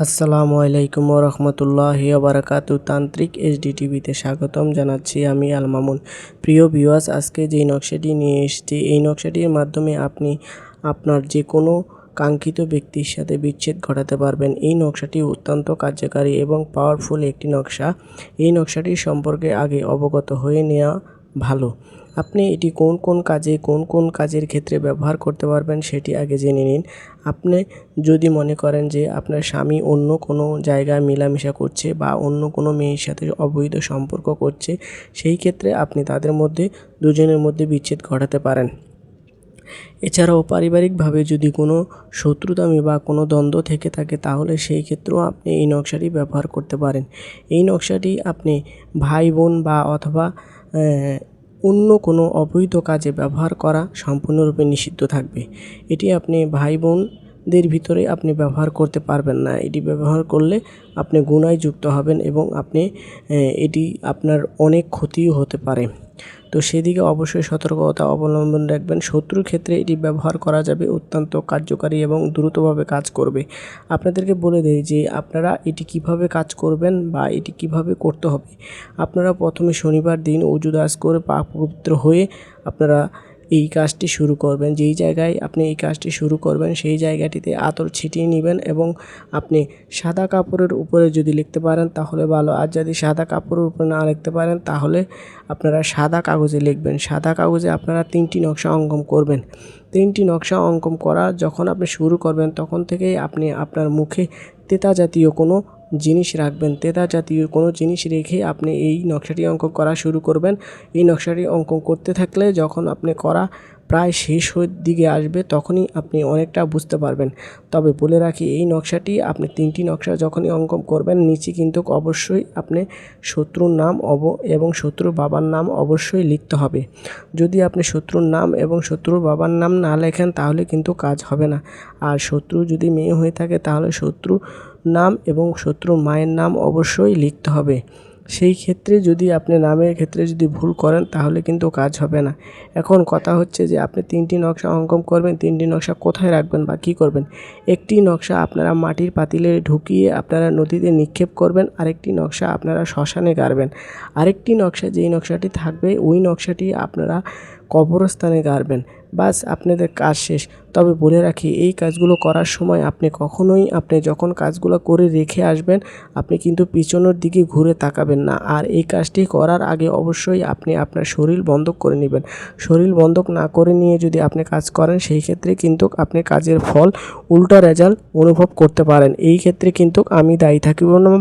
আসসালামু আলাইকুম রহমতুল্লাহি বারাকাতু তান্ত্রিক এইচডি টিভিতে স্বাগতম জানাচ্ছি আমি আল মামুন। প্রিয় ভিউয়ার্স, আজকে যেই নকশাটি নিয়ে এসেছি, এই নকশাটির মাধ্যমে আপনি আপনার যে কোনো কাঙ্ক্ষিত ব্যক্তির সাথে বিচ্ছেদ ঘটাতে পারবেন। এই নকশাটি অত্যন্ত কার্যকারী এবং পাওয়ারফুল একটি নকশা। এই নকশাটির সম্পর্কে আগে অবগত হয়ে নেওয়া ভালো। আপনি এটি কোন কোন কাজে, কোন কোন কাজের ক্ষেত্রে ব্যবহার করতে পারবেন সেটি আগে জেনে নিন। আপনি যদি মনে করেন যে আপনার স্বামী অন্য কোনো জায়গায় মেলামেশা করছে বা অন্য কোনো মেয়ের সাথে অবৈধ সম্পর্ক করছে, সেই ক্ষেত্রে আপনি তাদের মধ্যে দুজনের মধ্যে বিচ্ছেদ ঘটাতে পারেন। এছাড়াও পারিবারিকভাবে যদি কোনো শত্রুতামি বা কোনো দ্বন্দ্ব থেকে থাকে, তাহলে সেই ক্ষেত্রেও আপনি এই নকশাটি ব্যবহার করতে পারেন। এই নকশাটি আপনি ভাই, বোন বা অথবা অন্য কোনো অবৈধ কাজে ব্যবহার করা সম্পূর্ণরূপে নিষিদ্ধ থাকবে। এটি আপনি ভাই বোনদের ভিতরে আপনি ব্যবহার করতে পারবেন না। এটি ব্যবহার করলে আপনি গুনায় যুক্ত হবেন এবং আপনি এটি আপনার অনেক ক্ষতিও হতে পারে। তো সেদিকে অবশ্যই সতর্কতা অবলম্বন রাখবেন। শত্রুর ক্ষেত্রে এটি ব্যবহার করা যাবে, অত্যন্ত কার্যকারী এবং দ্রুতভাবে কাজ করবে। আপনাদেরকে বলে দেয় যে আপনারা এটি কীভাবে কাজ করবেন বা এটি কীভাবে করতে হবে। আপনারা প্রথমে শনিবার দিন উজুদাস করে পাক পবিত্র হয়ে আপনারা এই কাজটি শুরু করবেন। যেই জায়গায় আপনি এই কাজটি শুরু করবেন, সেই জায়গাটিতে আতর ছিটিয়ে নেবেন এবং আপনি সাদা কাপড়ের উপরে যদি লিখতে পারেন, তাহলে ভালো। আর যদি সাদা কাপড়ের উপরে না লিখতে পারেন, তাহলে আপনারা সাদা কাগজে লিখবেন। সাদা কাগজে আপনারা তিনটি নকশা অঙ্কন করবেন। তিনটি নকশা অঙ্কন করা যখন আপনি শুরু করবেন, তখন থেকেই আপনি আপনার মুখে তেতা জাতীয় কোনো জিনিস রাখবেন। তেতা জাতীয় কোনো জিনিস রেখে আপনি এই নকশাটি অঙ্কন করা শুরু করবেন। এই নকশাটি অঙ্কন করতে থাকলে যখন আপনি করা প্রায় শেষ দিকে আসবে, তখনই আপনি অনেকটা বুঝতে পারবেন। তবে বলে রাখি, এই নকশাটি আপনি তিনটি নকশা যখনই অঙ্কন করবেন, নিচে কিন্তু অবশ্যই আপনি শত্রুর নাম অব, এবং শত্রুর বাবার নাম অবশ্যই লিখতে হবে। যদি আপনি শত্রুর নাম এবং শত্রুর বাবার নাম না লেখেন, তাহলে কিন্তু কাজ হবে না। আর শত্রু যদি মেয়ে হয়ে থাকে, তাহলে শত্রু নাম এবং শত্রুর মায়ের নাম অবশ্যই লিখতে হবে। সেই ক্ষেত্রে যদি আপনি নামের ক্ষেত্রে যদি ভুল করেন, তাহলে কিন্তু কাজ হবে না। এখন কথা হচ্ছে যে, আপনি তিনটি নকশা অঙ্কন করবেন, তিনটি নকশা কোথায় রাখবেন বা কী করবেন? একটি নকশা আপনারা মাটির পাতিলে ঢুকিয়ে আপনারা নদীতে নিক্ষেপ করবেন, আরেকটি নকশা আপনারা শ্মশানে গাড়বেন। আরেকটি নকশা যেই নকশাটি থাকবে, ওই নকশাটি আপনারা কবরস্থানে গাড়বেন। বাস, আপনাদের কাজ শেষ। তবে বলে রাখি, এই কাজগুলো করার সময় আপনি কখনোই, আপনি যখন কাজগুলো করে রেখে আসবেন, আপনি কিন্তু পিছনের দিকে ঘুরে তাকাবেন না। আর এই কাজটি করার আগে অবশ্যই আপনি আপনার শরীর বন্ধ করে নেবেন। শরীর বন্ধক না করে নিয়ে যদি আপনি কাজ করেন, সেই ক্ষেত্রে কিন্তু আপনি কাজের ফল উল্টা রেজাল্ট অনুভব করতে পারেন। এই ক্ষেত্রে কিন্তু আমি দায়ী থাকিব না